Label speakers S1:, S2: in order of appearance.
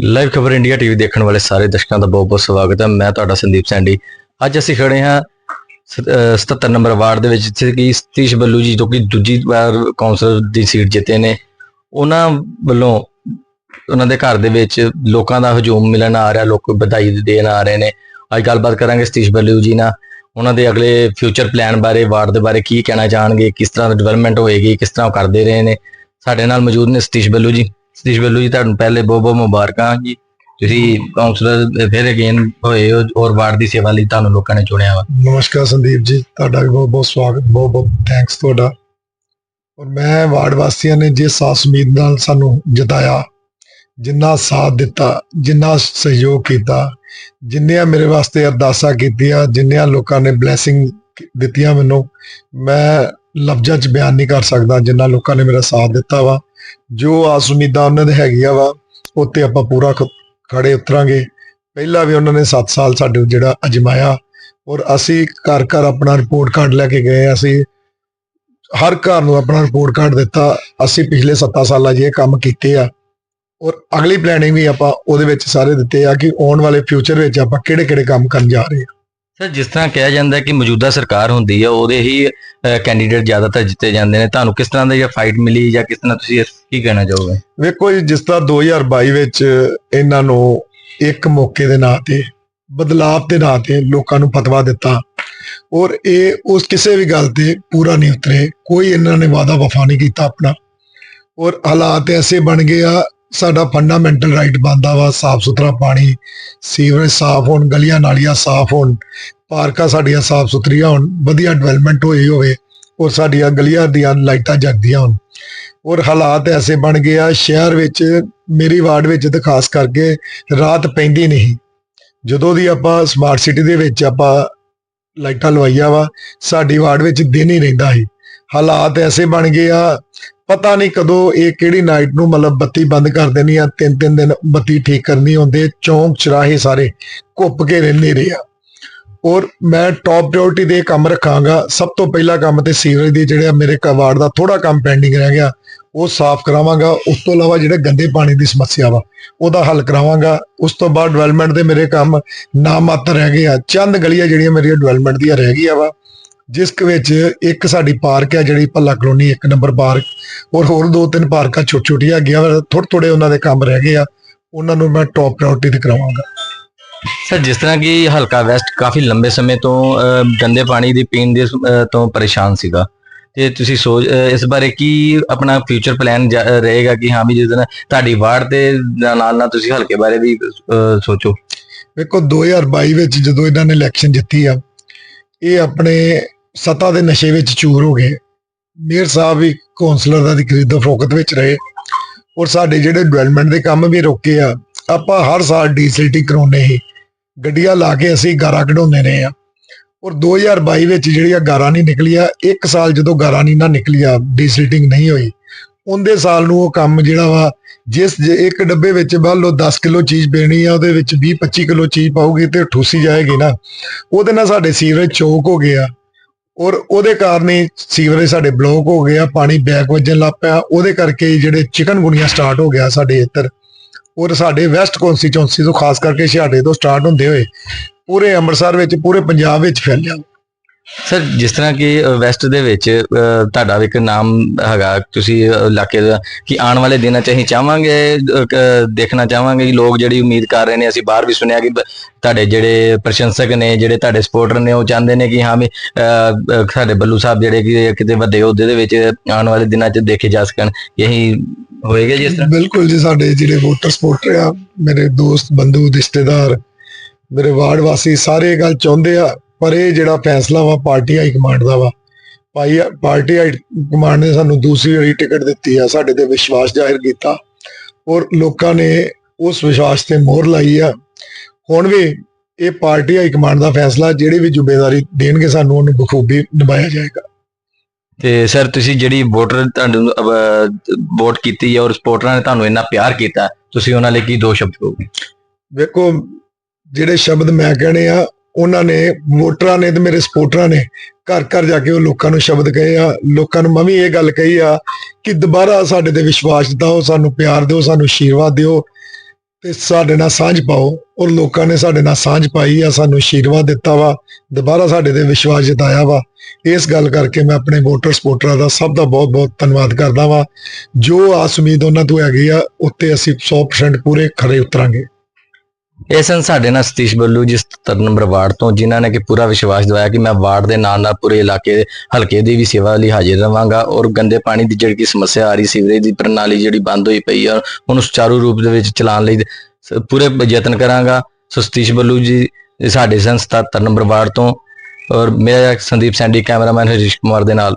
S1: Live ਖਬਰ India TV ਦੇਖਣ ਵਾਲੇ ਸਾਰੇ ਦਰਸ਼ਕਾਂ ਦਾ ਬਹੁਤ ਬਹੁਤ ਸਵਾਗਤ ਹੈ। ਮੈਂ ਤੁਹਾਡਾ ਸੰਦੀਪ ਸੈਂਡੀ। ਅੱਜ ਅਸੀਂ ਖੜੇ ਹਾਂ ਸ- ਅਹ 77 ਨੰਬਰ ਵਾਰਡ ਦੇ ਵਿੱਚ, ਜਿੱਥੇ ਕਿ ਸਤੀਸ਼ ਬੱਲੂ ਜੀ, ਜੋ ਕਿ ਦੂਜੀ ਵਾਰ ਕੌਂਸਲਰ ਦੀ ਸੀਟ ਜਿੱਤੇ ਨੇ। ਉਹਨਾਂ ਵੱਲੋਂ ਉਹਨਾਂ ਦੇ ਘਰ ਦੇ ਵਿੱਚ ਲੋਕਾਂ ਦਾ ਹਜੂਮ ਮਿਲਣ ਆ ਰਿਹਾ, ਲੋਕ ਵਧਾਈ ਦੇਣ ਆ ਰਹੇ ਨੇ। ਅੱਜ ਗੱਲਬਾਤ ਕਰਾਂਗੇ ਸਤੀਸ਼ ਬੱਲੂ ਜੀ ਨਾਲ। ਉਹਨਾਂ ਦੇ ਅਗਲੇ ਫਿਊਚਰ ਪਲਾਨ ਬਾਰੇ, ਵਾਰਡ ਦੇ ਬਾਰੇ ਕੀ ਕਹਿਣਾ ਚਾਹਣਗੇ, ਕਿਸ ਤਰ੍ਹਾਂ ਦੀ ਡਿਵੈਲਪਮੈਂਟ ਹੋਏਗੀ, ਕਿਸ ਤਰ੍ਹਾਂ ਉਹ ਕਰਦੇ ਰਹੇ ਨੇ। ਸਾਡੇ ਨਾਲ ਮੌਜੂਦ ਨੇ ਸਤੀਸ਼ ਬੱਲੂ ਜੀ। ਸਤੀਸ਼ ਬੱਲੂ ਜੀ, ਤੁਹਾਨੂੰ ਪਹਿਲੇ ਬਹੁਤ ਬਹੁਤ ਮੁਬਾਰਕਾਂ ਜੀ। ਤੁਸੀਂ ਕਾਉਂਸਲਰ ਫਿਰ ਅਗੇਨ ਹੋਏ ਹੋ ਔਰ ਵਾਰਡ ਦੀ ਸੇਵਾ ਲਈ ਤੁਹਾਨੂੰ ਲੋਕਾਂ ਨੇ ਚੁਣਿਆ ਵਾ।
S2: ਨਮਸਕਾਰ ਸੰਦੀਪ ਜੀ, ਤੁਹਾਡਾ ਵੀ ਬਹੁਤ ਬਹੁਤ ਸਵਾਗਤ, ਬਹੁਤ ਬਹੁਤ ਥੈਂਕਸ ਤੁਹਾਡਾ। ਔਰ ਮੈਂ ਵਾਰਡ ਵਾਸੀਆਂ ਨੇ ਜਿਸ ਸਾਸ ਉਮੀਦ ਨਾਲ ਸਾਨੂੰ ਜਿਤਾਇਆ, ਜਿੰਨਾ ਸਾਥ ਦਿੱਤਾ, ਜਿੰਨਾ ਸਹਿਯੋਗ ਕੀਤਾ, ਜਿੰਨੀਆਂ ਮੇਰੇ ਵਾਸਤੇ ਅਰਦਾਸਾਂ ਕੀਤੀਆਂ, ਜਿੰਨੀਆਂ ਲੋਕਾਂ ਨੇ ਬਲੇਸਿੰਗ ਦਿੱਤੀਆਂ ਮੈਨੂੰ, ਮੈਂ ਲਫ਼ਜ਼ਾਂ 'ਚ ਬਿਆਨ ਨਹੀਂ ਕਰ ਸਕਦਾ ਜਿੰਨਾ ਲੋਕਾਂ ਨੇ ਮੇਰਾ ਸਾਥ ਦਿੱਤਾ ਵਾ। ਜੋ ਆਸ ਉਮੀਦਾਂ ਉਹਨਾਂ ਦੇ ਹੈਗੀਆਂ ਵਾ, ਉੱਤੇ ਆਪਾਂ ਪੂਰਾ ਖੜੇ ਉਤਰਾਂਗੇ। ਪਹਿਲਾਂ ਵੀ ਉਹਨਾਂ ਨੇ 7 ਸਾਲ ਸਾਡੇ ਜਿਹੜਾ ਅਜਮਾਇਆ ਔਰ ਅਸੀਂ ਘਰ ਘਰ ਆਪਣਾ ਰਿਪੋਰਟ ਕਾਰਡ ਲੈ ਕੇ ਗਏ, ਅਸੀਂ ਹਰ ਘਰ ਨੂੰ ਆਪਣਾ ਰਿਪੋਰਟ ਕਾਰਡ ਦਿੱਤਾ। ਅਸੀਂ ਪਿਛਲੇ 7 ਸਾਲਾਂ 'ਚ ਇਹ ਕੰਮ ਕੀਤੇ ਆ ਔਰ ਅਗਲੀ ਪਲੈਨਿੰਗ ਵੀ ਆਪਾਂ ਉਹਦੇ ਵਿੱਚ ਸਾਰੇ ਦਿੱਤੇ ਆ ਕਿ ਆਉਣ ਵਾਲੇ ਫਿਊਚਰ ਵਿੱਚ ਆਪਾਂ ਕਿਹੜੇ ਕਿਹੜੇ ਕੰਮ ਕਰਨ ਜਾ ਰਹੇ ਹਾਂ
S1: ਸਰ, ਜਿਸ ਤਰ੍ਹਾਂ ਕਿਹਾ ਜਾਂਦਾ ਹੈ ਕਿ ਮੌਜੂਦਾ ਸਰਕਾਰ ਹੁੰਦੀ ਹੈ, ਉਹਦੇ ਹੀ ਕੈਂਡੀਡੇਟ ਜ਼ਿਆਦਾਤਰ ਜਿੱਤੇ ਜਾਂਦੇ ਨੇ। ਤੁਹਾਨੂੰ ਕਿਸ ਤਰ੍ਹਾਂ ਦੀ ਫਾਈਟ ਮਿਲੀ ਜਾਂ ਕਿਸ ਤਰ੍ਹਾਂ ਤੁਸੀਂ ਕੀ ਕਹਿਣਾ ਚਾਹੋਗੇ?
S2: ਵੇਖੋ ਜੀ, ਜਿਸ ਤਰ੍ਹਾਂ 2022 ਵਿੱਚ ਇਹਨਾਂ ਨੂੰ ਇੱਕ ਮੌਕੇ ਦੇ ਨਾਂ ਤੇ, ਬਦਲਾਵ ਦੇ ਨਾਂ ਤੇ ਲੋਕਾਂ ਨੂੰ ਫਤਵਾ ਦਿੱਤਾ ਔਰ ਇਹ ਉਸ ਕਿਸੇ ਵੀ ਗੱਲ ਤੇ ਪੂਰਾ ਨਹੀਂ ਉਤਰੇ। ਕੋਈ ਇਹਨਾਂ ਨੇ ਵਾਦਾ ਵਫਾ ਨਹੀਂ ਕੀਤਾ ਆਪਣਾ ਔਰ ਹਾਲਾਤ ਐਸੇ ਬਣ ਗਏ ਆ ਸਾਡਾ ਫੰਡਾਮੈਂਟਲ ਰਾਈਟ ਬੰਦਾ ਵਾ, ਸਾਫ਼ ਸੁਥਰਾ ਪਾਣੀ, ਸੀਵਰੇਜ ਸਾਫ਼ ਹੋਣ, ਗਲੀਆਂ ਨਾਲੀਆਂ ਸਾਫ਼ ਹੋਣ, ਪਾਰਕਾਂ ਸਾਡੀਆਂ ਸਾਫ਼ ਸੁਥਰੀਆਂ ਹੋਣ, ਵਧੀਆ ਡਿਵੈਲਪਮੈਂਟ ਹੋਈ ਹੋਵੇ ਔਰ ਸਾਡੀਆਂ ਗਲੀਆਂ ਦੀਆਂ ਲਾਈਟਾਂ ਜਗਦੀਆਂ ਹੋਣ। ਔਰ ਹਾਲਾਤ ਐਸੇ ਬਣ ਗਏ ਆ, ਸ਼ਹਿਰ ਵਿੱਚ, ਮੇਰੀ ਵਾਰਡ ਵਿੱਚ ਤਾਂ ਖਾਸ ਕਰਕੇ ਰਾਤ ਪੈਂਦੀ ਨਹੀਂ। ਜਦੋਂ ਦੀ ਆਪਾਂ ਸਮਾਰਟ ਸਿਟੀ ਦੇ ਵਿੱਚ ਆਪਾਂ ਲਾਈਟਾਂ ਲਵਾਈਆਂ ਵਾ, ਸਾਡੀ ਵਾਰਡ ਵਿੱਚ ਦਿਨ ਹੀ ਰਹਿੰਦਾ ਸੀ। ਹਾਲਾਤ ਐਸੇ ਬਣ ਗਏ ਆ ਪਤਾ ਨਹੀਂ ਕਦੋਂ ਇਹ ਕਿਹੜੀ ਨਾਈਟ ਨੂੰ ਮਤਲਬ ਬੱਤੀ ਬੰਦ ਕਰ ਦੇਣੀ ਆ ਤਿੰਨ ਤਿੰਨ ਦਿਨ ਬੱਤੀ ਠੀਕ ਕਰਨੀ ਹੁੰਦੇ ਚੌਂਕ ਚਰਾਹੇ ਸਾਰੇ ਘੁੱਪ ਕੇ ਰਹਿੰਦੇ ਰਹੇ ਆ। ਔਰ ਮੈਂ ਟੌਪ ਪ੍ਰਾਇੋਰਟੀ ਦੇ ਇਹ ਕੰਮ ਰੱਖਾਂਗਾ। ਸਭ ਤੋਂ ਪਹਿਲਾ ਕੰਮ ਤੇ ਸੀਵਰੇਜ ਦੇ ਜਿਹੜੇ ਮੇਰੇ ਕ- ਦਾ ਥੋੜਾ ਕੰਮ ਪੈਂਡਿੰਗ ਰਹਿ ਗਿਆ, ਉਹ ਸਾਫ਼ ਕਰਾਵਾਂਗਾ। ਉਸ ਤੋਂ ਇਲਾਵਾ ਜਿਹੜੇ ਗੰਦੇ ਪਾਣੀ ਦੀ ਸਮੱਸਿਆ ਵਾ, ਉਹਦਾ ਹੱਲ ਕਰਾਵਾਂਗਾ। ਉਸ ਤੋਂ ਬਾਅਦ ਡਿਵੈਲਪਮੈਂਟ ਦੇ ਮੇਰੇ ਕੰਮ ਨਾ ਰਹਿ ਗਏ ਆ। ਚੰਦ ਗਲੀਆਂ ਜਿਹੜੀਆਂ ਮੇਰੀਆਂ ਡਿਵੈਲਪਮੈਂਟ ਦੀਆਂ ਰਹਿ ਗਈਆਂ ਵਾ ਜਿਸ ਵਿੱਚ ਇੱਕ ਸਾਡੀ ਪਾਰਕ ਹੈ ਜਿਹੜੀ ਭੱਲਾ ਕਲੋਨੀ ਇੱਕ ਨੰਬਰ ਪਾਰਕ ਔਰ ਹੋਰ ਦੋ ਤਿੰਨ ਪਾਰਕਾਂ ਛੋਟ ਛੋਟੀਆਂ ਗਿਆ ਥੋੜੇ ਥੋੜੇ ਉਹਨਾਂ ਦੇ ਕੰਮ ਰਹਿ ਗਏ ਆ ਉਹਨਾਂ ਨੂੰ ਮੈਂ ਟੌਪ ਪ੍ਰਾਇੋਰਟੀ ਤੇ ਕਰਾਵਾਂਗਾ।
S1: ਸਰ ਜਿਸ ਤਰ੍ਹਾਂ ਕਿ ਹਲਕਾ ਵੈਸਟ ਕਾਫੀ ਲੰਬੇ ਸਮੇਂ ਤੋਂ ਗੰਦੇ ਪਾਣੀ ਦੀ ਪੀਣ ਦੇ ਤੋਂ ਪਰੇਸ਼ਾਨ ਸੀਗਾ। ਤੇ ਤੁਸੀਂ ਸੋਚ ਇਸ ਬਾਰੇ ਕੀ ਆਪਣਾ ਫਿਊਚਰ ਪਲਾਨ ਰਹੇਗਾ ਕਿ ਹਾਂ ਵੀ ਜਿਸ ਦਿਨ ਤੁਹਾਡੀ ਵਾਰਡ ਦੇ ਨਾਲ ਨਾਲ ਤੁਸੀਂ ਹਲਕੇ ਬਾਰੇ ਵੀ ਸੋਚੋ?
S2: ਵੇਖੋ 2022 ਵਿੱਚ ਜਦੋਂ ਇਹਨਾਂ ਨੇ ਇਲੈਕਸ਼ਨ ਜਿੱਤੀ ਆ ਇਹ ਆਪਣੇ ਸੱਤਾ ਦੇ ਨਸ਼ੇ ਵਿੱਚ ਚੂਰ ਹੋ ਗਏ। ਮੇਅਰ ਸਾਹਿਬ ਵੀ ਕੌਂਸਲਰ ਦੀ ਖਰੀਦੋ ਫਰੋਖਤ ਵਿੱਚ ਰਹੇ। ਔਰ ਸਾਡੇ ਜਿਹੜੇ ਡਿਵੈਲਪਮੈਂਟ ਦੇ ਕੰਮ ਵੀ ਰੋਕੇ ਆ, ਆਪਾਂ ਹਰ ਸਾਲ ਡੀਸਲਟੀ ਕਰਾਉਨੇ ਸੀ। ਗੱਡੀਆਂ ਲਾ ਕੇ ਅਸੀਂ ਗਾਰਾ ਕਢਾਉਂਦੇ ਰਹੇ ਆ ਔਰ 2022 ਵਿੱਚ ਜਿਹੜੀਆਂ ਗਾਰਾ ਨਹੀਂ ਨਿਕਲੀਆਂ, ਇੱਕ ਸਾਲ ਜਦੋਂ ਗਾਰਾ ਨਹੀਂ ਨਾ ਨਿਕਲੀਆਂ, ਡੀਸਲਟਿੰਗ ਨਹੀਂ ਹੋਈ, ਉਹਦੇ ਸਾਲ ਨੂੰ ਉਹ ਕੰਮ ਜਿਹੜਾ ਵਾ, ਜਿਸ ਜੇ ਇੱਕ ਡੱਬੇ ਵਿੱਚ ਮੰਨ ਲਓ 10 ਕਿਲੋ ਚੀਜ਼ ਪੈਣੀ ਆ, ਉਹਦੇ ਵਿੱਚ 20 25 ਕਿਲੋ ਚੀਜ਼ ਪਾਉਗੀ ਤੇ ਠੂਸੀ ਜਾਏਗੀ ਨਾ। ਉਹਦੇ ਨਾਲ ਸਾਡੇ ਸੀਵਰੇਜ ਚੌਕ ਹੋ ਗਿਆ ਔਰ ਉਹਦੇ ਕਾਰਨ ਹੀ ਸੀਵਰੇਜ ਸਾਡੇ ਬਲੌਕ ਹੋ ਗਿਆ ਪਾਣੀ ਬੈਕ ਵਜਣ ਲੱਗ ਪਿਆ। ਉਹਦੇ ਕਰਕੇ ਜਿਹੜੇ ਚਿਕਨ ਗੁਣੀਆਂ ਸਟਾਰਟ ਹੋ ਗਿਆ ਸਾਡੇ ਇੱਧਰ। ਔਰ ਸਾਡੇ ਵੈਸਟ ਕੌਂਸਟੀਚੁਐਂਸੀ ਤੋਂ ਖਾਸ ਕਰਕੇ ਛਿਆਟੇ ਤੋਂ ਸਟਾਰਟ ਹੁੰਦੇ ਹੋਏ, ਪੂਰੇ ਅੰਮ੍ਰਿਤਸਰ ਵਿੱਚ, ਪੂਰੇ ਪੰਜਾਬ ਵਿੱਚ ਫੈਲਿਆ।
S1: ਸਰ ਜਿਸ ਤਰ੍ਹਾਂ ਕਿ ਵੈਸਟ ਦੇ ਵਿੱਚ ਤੁਹਾਡਾ ਇੱਕ ਨਾਮ ਹੈਗਾ ਤੁਸੀਂ ਇਲਾਕੇ ਦਾ ਕਿ ਆਉਣ ਵਾਲੇ ਦਿਨਾਂ 'ਚ ਅਸੀਂ ਚਾਹਾਂਗੇ ਦੇਖਣਾ ਚਾਹਾਂਗੇ ਕਿ ਲੋਕ ਜਿਹੜੀ ਉਮੀਦ ਕਰ ਰਹੇ ਨੇ ਅਸੀਂ ਬਾਹਰ ਵੀ ਸੁਣਿਆ ਕਿ ਤੁਹਾਡੇ ਜਿਹੜੇ ਪ੍ਰਸ਼ੰਸਕ ਨੇ ਜਿਹੜੇ ਤੁਹਾਡੇ ਸਪੋਰਟਰ ਨੇ ਉਹ ਚਾਹੁੰਦੇ ਨੇ ਕਿ ਹਾਂ ਵੀ ਅਹ, ਸਾਡੇ ਬੱਲੂ ਸਾਹਿਬ ਜਿਹੜੇ ਕਿ ਕਿਤੇ ਵੱਡੇ ਅਹੁਦੇ ਦੇ ਵਿੱਚ ਆਉਣ ਵਾਲੇ ਦਿਨਾਂ 'ਚ ਦੇਖੇ ਜਾ ਸਕਣ ਇਹੀ ਹੋਏਗਾ ਜੀ ਇਸ ਤਰ੍ਹਾਂ?
S2: ਬਿਲਕੁਲ ਜੀ ਸਾਡੇ ਜਿਹੜੇ ਵੋਟਰ ਸਪੋਰਟਰ ਆ ਮੇਰੇ ਦੋਸਤ ਬੰਧੂ ਰਿਸ਼ਤੇਦਾਰ ਮੇਰੇ ਵਾਰਡ ਵਾਸੀ ਸਾਰੇ ਗੱਲ ਚਾਹੁੰਦੇ ਆ ਪਰ ਇਹ ਜਿਹੜਾ ਫੈਸਲਾ ਵਾ ਪਾਰਟੀ ਹਾਈ ਕਮਾਂਡ ਦਾ ਵਾ ਭਾਈ ਪਾਰਟੀ ਹਾਈ ਕਮਾਂਡ ਨੇ ਸਾਨੂੰ ਦੂਸਰੀ ਵਾਰੀ ਟਿਕਟ ਦਿੱਤੀ ਆ ਸਾਡੇ ਤੇ ਵਿਸ਼ਵਾਸ ਜ਼ਾਹਿਰ ਕੀਤਾ ਔਰ ਲੋਕਾਂ ਨੇ ਉਸ ਵਿਸ਼ਵਾਸ ਤੇ ਮੋਹਰ ਲਾਈ ਆ। ਹੁਣ ਵੀ ਇਹ ਪਾਰਟੀ ਹਾਈ ਕਮਾਂਡ ਦਾ ਫੈਸਲਾ ਜਿਹੜੀ ਵੀ ਜ਼ਿੰਮੇਵਾਰੀ ਦੇਣਗੇ ਸਾਨੂੰ ਉਹਨੂੰ ਬਖੂਬੀ ਨਿਭਾਇਆ ਜਾਏਗਾ।
S1: ਤੇ ਸਰ ਤੁਸੀਂ ਜਿਹੜੀ ਵੋਟਰ ਤੁਹਾਨੂੰ ਵੋਟ ਕੀਤੀ ਹੈ ਔਰ ਸਪੋਰਟਰਾਂ ਨੇ ਤੁਹਾਨੂੰ ਇੰਨਾ ਪਿਆਰ ਕੀਤਾ ਤੁਸੀਂ ਉਹਨਾਂ ਲਈ ਕੀ ਦੋ ਸ਼ਬਦ ਕਹੋਗੇ?
S2: ਵੇਖੋ ਜਿਹੜੇ ਸ਼ਬਦ ਮੈਂ ਕਹਿਣੇ ਆ ਉਹਨਾਂ ਨੇ, ਵੋਟਰਾਂ ਨੇ ਤੇ ਮੇਰੇ ਸਪੋਰਟਰਾਂ ਨੇ ਘਰ ਘਰ ਜਾ ਕੇ ਉਹ ਲੋਕਾਂ ਨੂੰ ਸ਼ਬਦ ਕਹੇ ਆ, ਲੋਕਾਂ ਨੂੰ ਮੈਂ ਵੀ ਇਹ ਗੱਲ ਕਹੀ ਆ ਕਿ ਦੁਬਾਰਾ ਸਾਡੇ ਤੇ ਵਿਸ਼ਵਾਸ ਦਿਓ, ਸਾਨੂੰ ਪਿਆਰ ਦਿਓ, ਸਾਨੂੰ ਆਸ਼ੀਰਵਾਦ ਦਿਓ ਤੇ ਸਾਡੇ ਨਾਲ ਸਾਂਝ ਪਾਓ ਔਰ ਲੋਕਾਂ ਨੇ ਸਾਡੇ ਨਾਲ ਸਾਂਝ ਪਾਈ ਆ, ਸਾਨੂੰ ਆਸ਼ੀਰਵਾਦ ਦਿੱਤਾ ਵਾ, ਦੁਬਾਰਾ ਸਾਡੇ ਤੇ ਵਿਸ਼ਵਾਸ ਜਤਾਇਆ ਵਾ। ਇਸ ਗੱਲ ਕਰਕੇ ਮੈਂ ਆਪਣੇ ਵੋਟਰ ਸਪੋਰਟਰਾਂ ਦਾ ਸਭ ਦਾ ਬਹੁਤ ਬਹੁਤ ਧੰਨਵਾਦ ਕਰਦਾ ਵਾਂ। ਜੋ ਆਸ ਉਮੀਦ ਉਹਨਾਂ ਤੋਂ ਹੈਗੀ ਆ, ਉੱਤੇ ਅਸੀਂ 100% ਪੂਰੇ ਖਰੇ ਉਤਰਾਂਗੇ।
S1: ਇਹ ਸਨ ਸਾਡੇ ਨਾਲ ਸਤੀਸ਼ ਬੱਲੂ ਜੀ 77 ਨੰਬਰ ਵਾਰਡ ਤੋਂ, ਜਿਨ੍ਹਾਂ ਨੇ ਕਿ ਪੂਰਾ ਵਿਸ਼ਵਾਸ ਦਿਵਾਇਆ ਕਿ ਮੈਂ ਵਾਰਡ ਦੇ ਨਾਲ ਨਾਲ ਪੂਰੇ ਇਲਾਕੇ ਦੇ ਹਲਕੇ ਦੀ ਵੀ ਸੇਵਾ ਲਈ ਹਾਜ਼ਰ ਰਵਾਂਗਾ ਔਰ ਗੰਦੇ ਪਾਣੀ ਦੀ ਜਿਹੜੀ ਕਿ ਸਮੱਸਿਆ ਆ ਰਹੀ ਸੀਵਰੇਜ ਦੀ ਪ੍ਰਣਾਲੀ ਜਿਹੜੀ ਬੰਦ ਹੋਈ ਪਈ ਆ, ਉਹਨੂੰ ਸੁਚਾਰੂ ਰੂਪ ਦੇ ਵਿੱਚ ਚਲਾਉਣ ਲਈ ਸ- ਪੂਰੇ ਯਤਨ ਕਰਾਂਗਾ। ਸੋ ਸਤੀਸ਼ ਬੱਲੂ ਜੀ ਸਾਡੇ ਸਨ 77 ਨੰਬਰ ਵਾਰਡ ਤੋਂ ਔਰ ਮੇਰਾ ਸੰਦੀਪ ਸੈਂਡੀ, ਕੈਮਰਾਮੈਨ ਹਰੀਸ਼ ਕੁਮਾਰ ਦੇ ਨਾਲ।